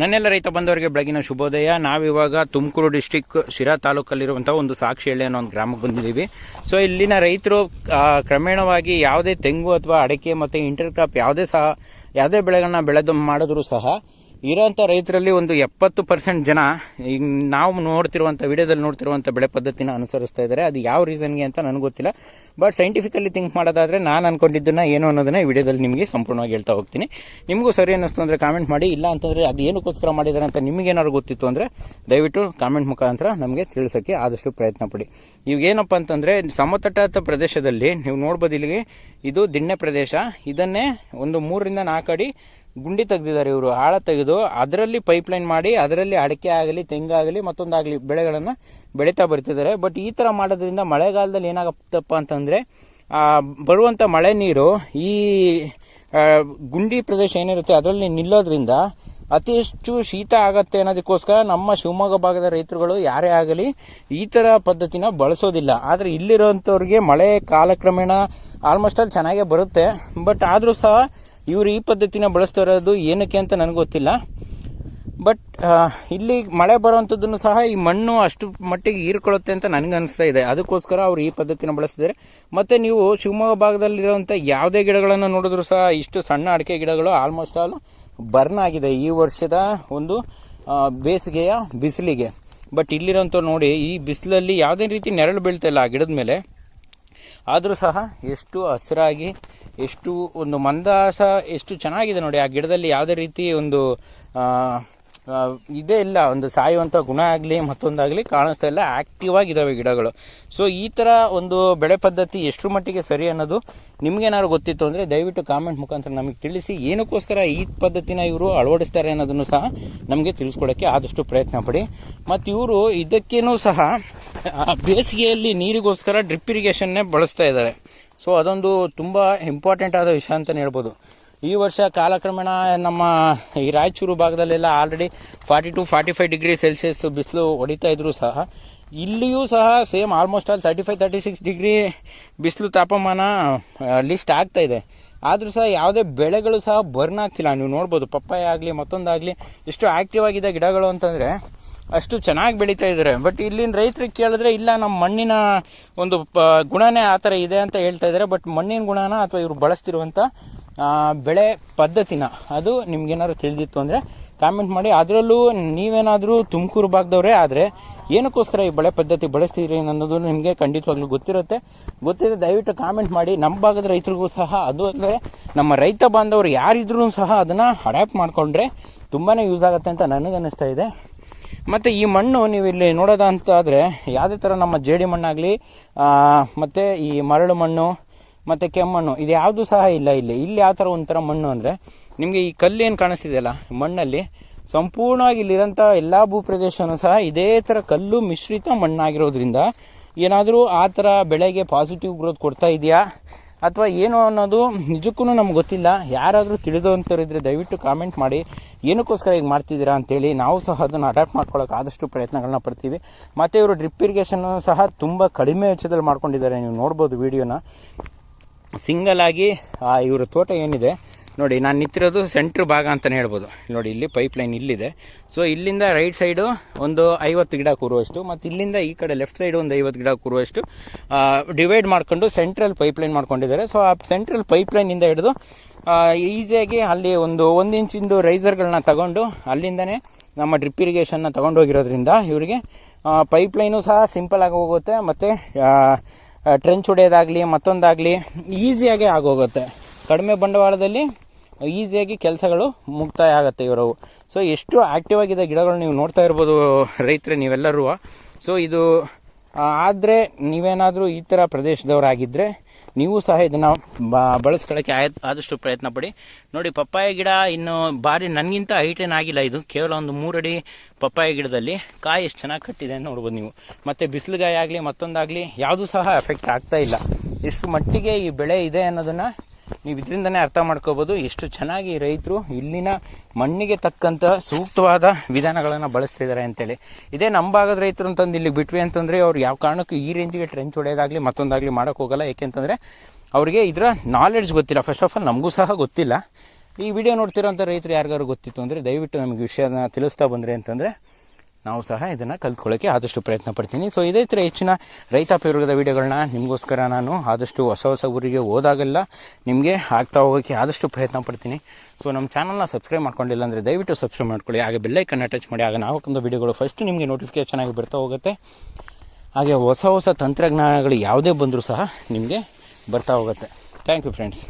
ನನ್ನೆಲ್ಲ ರೈತ ಬಂದವರಿಗೆ ಬೆಳಗಿನ ಶುಭೋದಯ. ನಾವಿವಾಗ ತುಮಕೂರು ಡಿಸ್ಟಿಕ್ ಶಿರಾ ತಾಲೂಕಲ್ಲಿರುವಂಥ ಒಂದು ಸಾಕ್ಷಿ ಹಳ್ಳಿ ಅನ್ನೋ ಒಂದು ಗ್ರಾಮಕ್ಕೆ ಬಂದಿದ್ದೀವಿ. ಸೊ ಇಲ್ಲಿನ ರೈತರು ಕ್ರಮೇಣವಾಗಿ ಯಾವುದೇ ತೆಂಗು ಅಥವಾ ಅಡಿಕೆ ಮತ್ತು ಇಂಟರ್ ಕ್ರಾಪ್ ಯಾವುದೇ ಸಹ, ಯಾವುದೇ ಬೆಳೆಗಳನ್ನ ಬೆಳೆದು ಮಾಡಿದ್ರು ಸಹ ಇರೋಂಥ ರೈತರಲ್ಲಿ ಒಂದು ಎಪ್ಪತ್ತು ಪರ್ಸೆಂಟ್ ಜನ ಈಗ ನಾವು ನೋಡ್ತಿರುವಂಥ, ವಿಡಿಯೋದಲ್ಲಿ ನೋಡ್ತಿರುವಂಥ ಬೆಳೆ ಪದ್ಧತಿನ ಅನುಸರಿಸ್ತಾ ಇದ್ದಾರೆ. ಅದು ಯಾವ ರೀಸನ್ಗೆ ಅಂತ ನನಗೆ ಗೊತ್ತಿಲ್ಲ. ಬಟ್ ಸೈಂಟಿಫಿಕಲಿ ಥಿಂಕ್ ಮಾಡೋದಾದರೆ ನಾನು ಅನ್ಕೊಂಡಿದ್ದನ್ನ ಏನು ಅನ್ನೋದನ್ನ ಈ ವಿಡಿಯೋದಲ್ಲಿ ನಿಮಗೆ ಸಂಪೂರ್ಣವಾಗಿ ಹೇಳ್ತಾ ಹೋಗ್ತೀನಿ. ನಿಮಗೂ ಸರಿ ಅನ್ನಿಸ್ತು ಅಂದರೆ ಕಾಮೆಂಟ್ ಮಾಡಿ. ಇಲ್ಲ ಅಂತಂದರೆ ಅದು ಏನಕ್ಕೋಸ್ಕರ ಮಾಡಿದ್ದಾರೆ ಅಂತ ನಿಮಗೇನಾದ್ರು ಗೊತ್ತಿತ್ತು ಅಂದರೆ ದಯವಿಟ್ಟು ಕಾಮೆಂಟ್ ಮುಖಾಂತರ ನಮಗೆ ತಿಳಿಸೋಕ್ಕೆ ಆದಷ್ಟು ಪ್ರಯತ್ನ ಪಡಿ. ಇವಾಗ ಏನಪ್ಪ ಅಂತಂದರೆ ಸಮತಟ್ಟಾದ ಪ್ರದೇಶದಲ್ಲಿ ನೀವು ನೋಡ್ಬೋದು ಇಲ್ಲಿಗೆ, ಇದು ದಿಣ್ಣೆ ಪ್ರದೇಶ. ಇದನ್ನೇ ಒಂದು ಮೂರರಿಂದ ನಾಲ್ಕು ಅಡಿ ಗುಂಡಿ ತೆಗೆದಿದ್ದಾರೆ ಇವರು. ಆಳ ತೆಗೆದು ಅದರಲ್ಲಿ ಪೈಪ್ಲೈನ್ ಮಾಡಿ, ಅದರಲ್ಲಿ ಅಡಿಕೆ ಆಗಲಿ ತೆಂಗಾಗಲಿ ಮತ್ತೊಂದಾಗಲಿ ಬೆಳೆಗಳನ್ನು ಬೆಳೀತಾ ಬರ್ತಿದ್ದಾರೆ. ಬಟ್ ಈ ಥರ ಮಾಡೋದ್ರಿಂದ ಮಳೆಗಾಲದಲ್ಲಿ ಏನಾಗುತ್ತಪ್ಪ ಅಂತಂದರೆ ಬರುವಂಥ ಮಳೆ ನೀರು ಈ ಗುಂಡಿ ಪ್ರದೇಶ ಏನಿರುತ್ತೆ ಅದರಲ್ಲಿ ನಿಲ್ಲೋದ್ರಿಂದ ಅತಿ ಹೆಚ್ಚು ಶೀತ ಆಗತ್ತೆ ಅನ್ನೋದಕ್ಕೋಸ್ಕರ ನಮ್ಮ ಶಿವಮೊಗ್ಗ ಭಾಗದ ರೈತರುಗಳು ಯಾರೇ ಆಗಲಿ ಈ ಥರ ಪದ್ಧತಿನ ಬಳಸೋದಿಲ್ಲ. ಆದರೆ ಇಲ್ಲಿರೋಂಥವ್ರಿಗೆ ಮಳೆ ಕಾಲಕ್ರಮೇಣ ಆಲ್ಮೋಸ್ಟ್ ಅಲ್ಲಿ ಚೆನ್ನಾಗೇ ಬರುತ್ತೆ. ಬಟ್ ಆದರೂ ಸಹ ಇವರು ಈ ಪದ್ಧತಿನ ಬಳಸ್ತಾ ಇರೋದು ಏನಕ್ಕೆ ಅಂತ ನನಗೆ ಗೊತ್ತಿಲ್ಲ. ಬಟ್ ಇಲ್ಲಿ ಮಳೆ ಬರುವಂಥದ್ದನ್ನು ಸಹ ಈ ಮಣ್ಣು ಅಷ್ಟು ಮಟ್ಟಿಗೆ ಹೀರ್ಕೊಳ್ಳುತ್ತೆ ಅಂತ ನನಗೆ ಅನಿಸ್ತಾ ಇದೆ. ಅದಕ್ಕೋಸ್ಕರ ಅವರು ಈ ಪದ್ಧತಿನ ಬಳಸ್ತಿದ್ದಾರೆ. ಮತ್ತು ನೀವು ಶಿವಮೊಗ್ಗ ಭಾಗದಲ್ಲಿರುವಂಥ ಯಾವುದೇ ಗಿಡಗಳನ್ನು ನೋಡಿದ್ರು ಸಹ ಇಷ್ಟು ಸಣ್ಣ ಅಡಿಕೆ ಗಿಡಗಳು ಆಲ್ಮೋಸ್ಟ್ ಆಲ್ ಬರ್ನ್ ಆಗಿದೆ ಈ ವರ್ಷದ ಒಂದು ಬೇಸಿಗೆಯ ಬಿಸಿಲಿಗೆ. ಬಟ್ ಇಲ್ಲಿರೋಂಥ ನೋಡಿ, ಈ ಬಿಸಿಲಲ್ಲಿ ಯಾವುದೇ ರೀತಿ ನೆರಳು ಬೀಳ್ತಾ ಇಲ್ಲ ಆ ಗಿಡದ ಮೇಲೆ. ಆದರೂ ಸಹ ಎಷ್ಟು ಹಸಿರಾಗಿ ಎಷ್ಟು ಒಂದು ಮಂದಾಸ ಎಷ್ಟು ಚೆನ್ನಾಗಿದೆ ನೋಡಿ, ಆ ಗಿಡದಲ್ಲಿ ಯಾವುದೇ ರೀತಿ ಒಂದು ಇದೇ ಇಲ್ಲ, ಒಂದು ಸಾಯುವಂಥ ಗುಣ ಆಗಲಿ, ಮತ್ತೊಂದಾಗಲಿ ಕಾಣಿಸ್ತಾ ಇಲ್ಲ ಆಕ್ಟಿವ್ ಆಗಿದ್ದಾವೆ ಗಿಡಗಳು. ಸೊ ಈ ಥರ ಒಂದು ಬೆಳೆ ಪದ್ಧತಿ ಎಷ್ಟರ ಮಟ್ಟಿಗೆ ಸರಿ ಅನ್ನೋದು ನಿಮಗೇನಾದ್ರು ಗೊತ್ತಿತ್ತು ಅಂದರೆ ದಯವಿಟ್ಟು ಕಾಮೆಂಟ್ ಮುಖಾಂತರ ನಮಗೆ ತಿಳಿಸಿ, ಏನಕ್ಕೋಸ್ಕರ ಈ ಪದ್ಧತಿನ ಇವರು ಅಳವಡಿಸ್ತಾರೆ ಅನ್ನೋದನ್ನು ಸಹ ನಮಗೆ ತಿಳಿಸ್ಕೊಡೋಕ್ಕೆ ಆದಷ್ಟು ಪ್ರಯತ್ನ ಪಡಿ. ಮತ್ತು ಇವರು ಇದಕ್ಕೇನೂ ಸಹ ಬೇಸಿಗೆಯಲ್ಲಿ ನೀರಿಗೋಸ್ಕರ ಡ್ರಿಪ್ ಇರಿಗೇಷನ್ನೇ ಬಳಸ್ತಾ ಇದ್ದಾರೆ. ಸೊ ಅದೊಂದು ತುಂಬ ಇಂಪಾರ್ಟೆಂಟ್ ಆದ ವಿಷಯ ಅಂತಲೇ ಹೇಳ್ಬೋದು. ಈ ವರ್ಷ ಕಾಲಕ್ರಮೇಣ ನಮ್ಮ ಈ Raichur ಭಾಗದಲ್ಲೆಲ್ಲ already forty two forty five degree Celsius ಬಿಸಿಲು ಹೊಡಿತಾ ಇದ್ರು ಸಹ, ಇಲ್ಲಿಯೂ ಸಹ same almost all thirty five thirty six degree ಬಿಸಿಲು ತಾಪಮಾನ ಲಿಸ್ಟ್ ಆಗ್ತಾ ಇದೆ. ಆದರೂ ಸಹ ಯಾವುದೇ ಬೆಳೆಗಳು ಸಹ ಬರ್ನ್ ಆಗ್ತಿಲ್ಲ. ನೀವು ನೋಡ್ಬೋದು, ಪಪ್ಪಾಯ ಆಗಲಿ, ಮತ್ತೊಂದಾಗಲಿ, ಎಷ್ಟು ಆ್ಯಕ್ಟಿವ್ ಆಗಿದೆ ಗಿಡಗಳು ಅಂತಂದರೆ ಅಷ್ಟು ಚೆನ್ನಾಗಿ ಬೆಳೀತಾ ಇದ್ದಾರೆ. ಬಟ್ ಇಲ್ಲಿನ ರೈತರಿಗೆ ಕೇಳಿದ್ರೆ, ಇಲ್ಲ ನಮ್ಮ ಮಣ್ಣಿನ ಒಂದು ಗುಣನೇ ಆ ಥರ ಇದೆ ಅಂತ ಹೇಳ್ತಾ ಇದ್ದಾರೆ. ಬಟ್ ಮಣ್ಣಿನ ಗುಣನ ಅಥವಾ ಇವರು ಬಳಸ್ತಿರುವಂಥ ಬೆಳೆ ಪದ್ಧತಿನ, ಅದು ನಿಮ್ಗೇನಾದ್ರು ತಿಳಿದಿತ್ತು ಅಂದರೆ ಕಾಮೆಂಟ್ ಮಾಡಿ. ಅದರಲ್ಲೂ ನೀವೇನಾದರೂ ತುಮಕೂರು ಭಾಗದವರೇ ಆದರೆ, ಏನಕ್ಕೋಸ್ಕರ ಈ ಬೆಳೆ ಪದ್ಧತಿ ಬಳಸ್ತೀರಿ ಅನ್ನೋದು ನಿಮಗೆ ಖಂಡಿತವಾಗ್ಲೂ ಗೊತ್ತಿರುತ್ತೆ. ಗೊತ್ತಿದೆ ದಯವಿಟ್ಟು ಕಾಮೆಂಟ್ ಮಾಡಿ. ನಮ್ಮ ಭಾಗದ ರೈತರಿಗೂ ಸಹ, ಅದು ಅಂದರೆ ನಮ್ಮ ರೈತ ಬಾಂಧವರು ಯಾರಿದ್ರೂ ಸಹ ಅದನ್ನು ಅಡ್ಯಾಪ್ಟ್ ಮಾಡಿಕೊಂಡ್ರೆ ತುಂಬಾ ಯೂಸ್ ಆಗುತ್ತೆ ಅಂತ ನನಗನ್ನಿಸ್ತಾ ಇದೆ. ಮತ್ತು ಈ ಮಣ್ಣು ನೀವು ಇಲ್ಲಿ ನೋಡೋದ ಅಂತ ಆದರೆ ಯಾವುದೇ ಥರ ನಮ್ಮ ಜೇಡಿ ಮಣ್ಣಾಗಲಿ ಮತ್ತು ಈ ಮರಳು ಮಣ್ಣು, ಮತ್ತು ಕೆಮ್ಮಣ್ಣು, ಇದು ಯಾವುದು ಸಹ ಇಲ್ಲ ಇಲ್ಲಿ. ಇಲ್ಲಿ ಯಾವ ಥರ ಒಂಥರ ಮಣ್ಣು ಅಂದರೆ ನಿಮಗೆ ಈ ಕಲ್ಲು ಏನು ಕಾಣಿಸ್ತಿದೆಯಲ್ಲ, ಮಣ್ಣಲ್ಲಿ ಸಂಪೂರ್ಣವಾಗಿ ಇಲ್ಲಿರೋಂಥ ಎಲ್ಲ ಭೂಪ್ರದೇಶನೂ ಸಹ ಇದೇ ಥರ ಕಲ್ಲು ಮಿಶ್ರಿತ ಮಣ್ಣಾಗಿರೋದ್ರಿಂದ ಏನಾದರೂ ಆ ಥರ ಬೆಳೆಗೆ ಪಾಸಿಟಿವ್ ಗ್ರೋತ್ ಕೊಡ್ತಾ ಇದೆಯಾ? ಅಥವಾ ಏನು ಅನ್ನೋದು ನಿಜಕ್ಕೂ ನಮ್ಗೆ ಗೊತ್ತಿಲ್ಲ. ಯಾರಾದರೂ ತಿಳಿದವಂಥವ್ರಿದ್ರೆ ದಯವಿಟ್ಟು ಕಾಮೆಂಟ್ ಮಾಡಿ. ಏನಕ್ಕೋಸ್ಕರ ಈಗ ಮಾಡ್ತಿದ್ದೀರಾ ಅಂತೇಳಿ ನಾವು ಸಹ ಅದನ್ನು ಅಡಾಪ್ಟ್ ಮಾಡ್ಕೊಳ್ಳೋಕೆ ಆದಷ್ಟು ಪ್ರಯತ್ನಗಳನ್ನ ಪಡ್ತೀವಿ. ಮತ್ತು ಇವರು ಡ್ರಿಪ್ ಇರಿಗೇಷನ್ನು ಸಹ ತುಂಬ ಕಡಿಮೆ ವೆಚ್ಚದಲ್ಲಿ ಮಾಡ್ಕೊಂಡಿದ್ದಾರೆ. ನೀವು ನೋಡ್ಬೋದು ವಿಡಿಯೋನ ಸಿಂಗಲ್ ಆಗಿ ಇವರ ತೋಟ ಏನಿದೆ ನೋಡಿ, ನಾನು ನಿಂತಿರೋದು ಸೆಂಟ್ರ್ ಭಾಗ ಅಂತಲೇ ಹೇಳ್ಬೋದು. ನೋಡಿ, ಇಲ್ಲಿ ಪೈಪ್ ಲೈನ್ ಇಲ್ಲಿದೆ. ಸೊ ಇಲ್ಲಿಂದ ರೈಟ್ ಸೈಡು ಒಂದು ಐವತ್ತು ಗಿಡ ಕೂರುವಷ್ಟು, ಮತ್ತು ಇಲ್ಲಿಂದ ಈ ಕಡೆ ಲೆಫ್ಟ್ ಸೈಡು ಒಂದು ಐವತ್ತು ಗಿಡ ಕೂರುವಷ್ಟು ಡಿವೈಡ್ ಮಾಡ್ಕೊಂಡು ಸೆಂಟ್ರಲ್ ಪೈಪ್ ಲೈನ್ ಮಾಡ್ಕೊಂಡಿದ್ದಾರೆ. ಸೊ ಆ ಸೆಂಟ್ರಲ್ ಪೈಪ್ ಲೈನಿಂದ ಹಿಡಿದು ಈಸಿಯಾಗಿ ಅಲ್ಲಿ ಒಂದು ಒಂದು ಇಂಚಿಂದು ರೈಸರ್ಗಳನ್ನ ತಗೊಂಡು, ಅಲ್ಲಿಂದನೇ ನಮ್ಮ ಡ್ರಿಪ್ ಇರಿಗೇಷನ್ನ ತಗೊಂಡೋಗಿರೋದ್ರಿಂದ ಇವರಿಗೆ ಪೈಪ್ ಲೈನು ಸಹ ಸಿಂಪಲ್ ಆಗಿ ಹೋಗುತ್ತೆ, ಮತ್ತು ಟ್ರೆಂಚ್ ಹೊಡೆಯೋದಾಗಲಿ ಮತ್ತೊಂದಾಗಲಿ ಈಸಿಯಾಗಿ ಆಗೋಗುತ್ತೆ. ಕಡಿಮೆ ಬಂಡವಾಳದಲ್ಲಿ ಈಸಿಯಾಗಿ ಕೆಲಸಗಳು ಮುಕ್ತಾಯ ಆಗುತ್ತೆ ಇವರವು ಸೊ ಎಷ್ಟು ಆಕ್ಟಿವ್ ಆಗಿದೆ ಗಿಡಗಳು ನೀವು ನೋಡ್ತಾ ಇರ್ಬೋದು ರೈತರೆ ನೀವೆಲ್ಲರೂ. ಸೊ ಇದು ಆದರೆ ನೀವೇನಾದರೂ ಈ ಥರ ಪ್ರದೇಶದವರಾಗಿದ್ದರೆ ನೀವು ಸಹ ಇದನ್ನು ಬಳಸ್ಕೊಳ್ಳೋಕ್ಕೆ ಆಯ್ ಆದಷ್ಟು ಪ್ರಯತ್ನ ಪಡಿ. ನೋಡಿ, ಪಪ್ಪಾಯ ಗಿಡ ಇನ್ನು ಭಾರಿ ನನಗಿಂತ ಹೈಟೇನಾಗಿಲ್ಲ ಇದು. ಕೇವಲ ಒಂದು ಮೂರಡಿ ಪಪ್ಪಾಯ ಗಿಡದಲ್ಲಿ ಕಾಯಿ ಎಷ್ಟು ಚೆನ್ನಾಗಿ ಕಟ್ಟಿದೆ ಅಂತ ನೋಡ್ಬೋದು ನೀವು. ಮತ್ತು ಬಿಸಿಲುಗಾಯಿ ಆಗಲಿ ಮತ್ತೊಂದಾಗಲಿ ಯಾವುದೂ ಸಹ ಎಫೆಕ್ಟ್ ಆಗ್ತಾ ಇಲ್ಲ. ಎಷ್ಟು ಮಟ್ಟಿಗೆ ಈ ಬೆಳೆ ಇದೆ ಅನ್ನೋದನ್ನು ನೀವು ಇದರಿಂದನೇ ಅರ್ಥ ಮಾಡ್ಕೋಬೋದು ಎಷ್ಟು ಚೆನ್ನಾಗಿ ರೈತರು ಇಲ್ಲಿನ ಮಣ್ಣಿಗೆ ತಕ್ಕಂಥ ಸೂಕ್ತವಾದ ವಿಧಾನಗಳನ್ನು ಬಳಸ್ತಿದ್ದಾರೆ ಅಂತೇಳಿ. ಇದೇ ನಮ್ಮ ಭಾಗದ ರೈತರು ಅಂತಂದು ಇಲ್ಲಿಗೆ ಬಿಟ್ವಿ ಅಂತಂದರೆ ಅವ್ರು ಯಾವ ಕಾರಣಕ್ಕೂ ಈ ರೇಂಜಿಗೆ ಟ್ರೆಂಚ್ ಹೊಡೆಯೋದಾಗಲಿ ಮತ್ತೊಂದಾಗಲಿ ಮಾಡೋಕ್ಕೋಗಲ್ಲ ಏಕೆಂತಂದರೆ ಅವರಿಗೆ ಇದರ ನಾಲೆಡ್ಜ್ ಗೊತ್ತಿಲ್ಲ. ಫಸ್ಟ್ ಆಫ್ ಆಲ್ ನಮಗೂ ಸಹ ಗೊತ್ತಿಲ್ಲ. ಈ ವಿಡಿಯೋ ನೋಡ್ತಿರೋಂಥ ರೈತರು ಯಾರಿಗಾರು ಗೊತ್ತಿತ್ತು ಅಂದರೆ ದಯವಿಟ್ಟು ನಮಗೆ ವಿಷಯನ ತಿಳಿಸ್ತಾ ಬಂದರೆ ಅಂತಂದರೆ ನಾವು ಸಹ ಇದನ್ನು ಕಲ್ತ್ಕೊಳ್ಳೋಕ್ಕೆ ಆದಷ್ಟು ಪ್ರಯತ್ನ ಪಡ್ತೀನಿ. ಸೊ ಇದೇ ಥರ ಹೆಚ್ಚಿನ ರೈತಾಪಿ ವರ್ಗದ ವಿಡಿಯೋಗಳನ್ನ ನಿಮಗೋಸ್ಕರ ನಾನು ಆದಷ್ಟು ಹೊಸ ಹೊಸ ಊರಿಗೆ ಹೋದಾಗೆಲ್ಲ ನಿಮಗೆ ಆಗ್ತಾ ಹೋಗೋಕ್ಕೆ ಆದಷ್ಟು ಪ್ರಯತ್ನ ಪಡ್ತೀನಿ. ಸೊ ನಮ್ಮ ಚಾನಲ್ನ ಸಬ್ಸ್ಕ್ರೈಬ್ ಮಾಡ್ಕೊಂಡಿಲ್ಲ ಅಂದರೆ ದಯವಿಟ್ಟು ಸಬ್ಸ್ಕ್ರೈಬ್ ಮಾಡ್ಕೊಳ್ಳಿ. ಹಾಗೆ ಬೆಲ್ಲೈಕನ್ನ ಅಟ್ಯಾಚ್ ಮಾಡಿ. ಆಗ ನಾವು ಒಂದು ವಿಡಿಯೋಗಳು ಫಸ್ಟ್ ನಿಮಗೆ ನೋಟಿಫಿಕೇಶನ್ ಆಗಿ ಬರ್ತಾ ಹೋಗುತ್ತೆ. ಹಾಗೆ ಹೊಸ ಹೊಸ ತಂತ್ರಜ್ಞಾನಗಳು ಯಾವುದೇ ಬಂದರೂ ಸಹ ನಿಮಗೆ ಬರ್ತಾ ಹೋಗುತ್ತೆ. Thank you friends